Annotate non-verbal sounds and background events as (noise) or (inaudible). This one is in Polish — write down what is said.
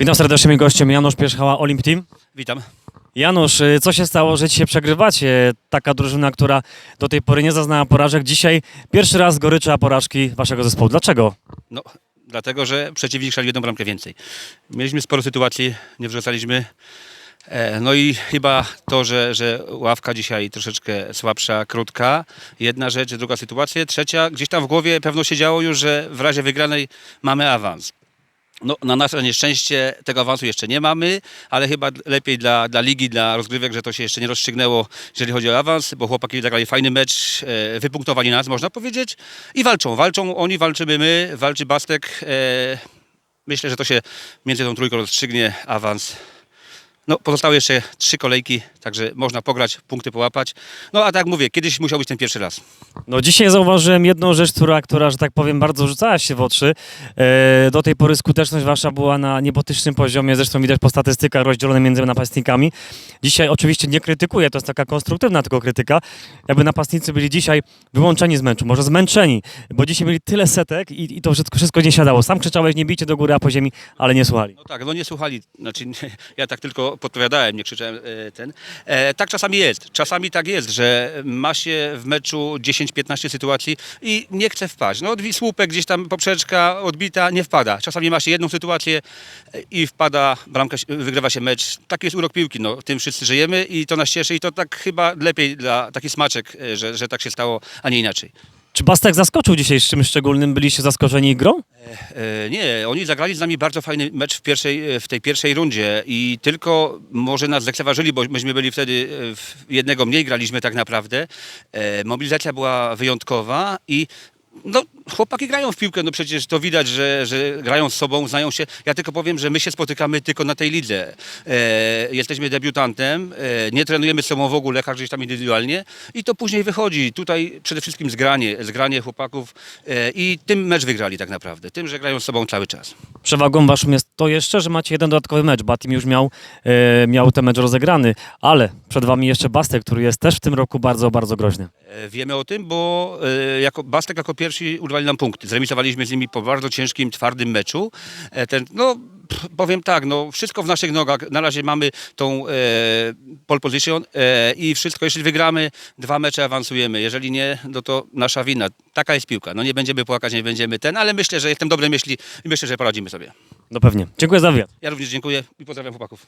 Witam serdecznie, moim gościem Janusz Pierzchała, Olimp Team. Witam. Janusz, y, co się stało, że dzisiaj przegrywacie? Taka drużyna, która do tej pory nie zaznała porażek, dzisiaj pierwszy raz goryczy porażki waszego zespołu. Dlaczego? No, dlatego, że przeciwnik strzelił jedną bramkę więcej. Mieliśmy sporo sytuacji, nie wrzucaliśmy. E, No i chyba to, że, że ławka dzisiaj troszeczkę słabsza, krótka. Jedna rzecz, druga sytuacja. Trzecia, gdzieś tam w głowie pewno się działo już, że w razie wygranej mamy awans. No, na nasze nieszczęście tego awansu jeszcze nie mamy, ale chyba lepiej dla, dla ligi, dla rozgrywek, że to się jeszcze nie rozstrzygnęło, jeżeli chodzi o awans, bo chłopaki zagrali fajny mecz, e, wypunktowali nas, można powiedzieć, i walczą. Walczą oni, walczymy my, walczy Bastek. E, myślę, że to się między tą trójką rozstrzygnie awans. No, pozostały jeszcze trzy kolejki, także można pograć, punkty połapać. No, a tak mówię, kiedyś musiał być ten pierwszy raz. No dzisiaj zauważyłem jedną rzecz, która, która że tak powiem, bardzo rzucała się w oczy. E, do tej pory skuteczność wasza była na niebotycznym poziomie, zresztą widać po statystykach rozdzielone między napastnikami. Dzisiaj oczywiście nie krytykuję, to jest taka konstruktywna tylko krytyka. Jakby napastnicy byli dzisiaj wyłączeni z meczu, może zmęczeni, bo dzisiaj mieli tyle setek i, i to wszystko, wszystko nie siadało. Sam krzyczałeś, nie bijcie do góry, a po ziemi, ale nie słuchali. No tak, no nie słuchali, znaczy (laughs) ja tak tylko podpowiadałem, nie krzyczałem e, ten. E, tak czasami jest, czasami tak jest, że ma się w meczu 10-15 sytuacji i nie chce wpaść. No słupek gdzieś tam, poprzeczka odbita, nie wpada. Czasami ma się jedną sytuację e, i wpada, bramka, wygrywa się mecz. Taki jest urok piłki, no tym wszyscy żyjemy i to nas cieszy i to tak chyba lepiej dla, taki smaczek, że, że tak się stało, a nie inaczej. Czy Bastek zaskoczył dzisiaj z czymś szczególnym? Byliście zaskoczeni grą? E, Nie, oni zagrali z nami bardzo fajny mecz w, pierwszej, e, w tej pierwszej rundzie i tylko może nas lekceważyli, bo myśmy byli wtedy e, w jednego mniej graliśmy tak naprawdę. E, Mobilizacja była wyjątkowa i no, chłopaki grają w piłkę, no przecież to widać, że, że grają z sobą, znają się. Ja tylko powiem, że my się spotykamy tylko na tej lidze. E, jesteśmy debiutantem, e, nie trenujemy z sobą w ogóle, każdy gdzieś tam indywidualnie i to później wychodzi. Tutaj przede wszystkim zgranie, zgranie chłopaków e, i tym mecz wygrali tak naprawdę. Tym, że grają z sobą cały czas. Przewagą waszą jest to jeszcze, że macie jeden dodatkowy mecz. Batim już miał, e, miał ten mecz rozegrany, ale przed wami jeszcze Bastek, który jest też w tym roku bardzo, bardzo groźny. E, Wiemy o tym, bo e, jako, Bastek jako pierwsi urwali nam punkty. Zremisowaliśmy z nimi po bardzo ciężkim, twardym meczu. E, Ten, no, powiem tak, no, wszystko w naszych nogach. Na razie mamy tą e, pole position e, i wszystko, jeśli wygramy, dwa mecze awansujemy. Jeżeli nie, no to nasza wina. Taka jest piłka. No nie będziemy płakać, nie będziemy ten, ale myślę, że jestem dobre myśli i myślę, że poradzimy sobie. No pewnie. Dziękuję za wywiad. Ja również dziękuję i pozdrawiam chłopaków.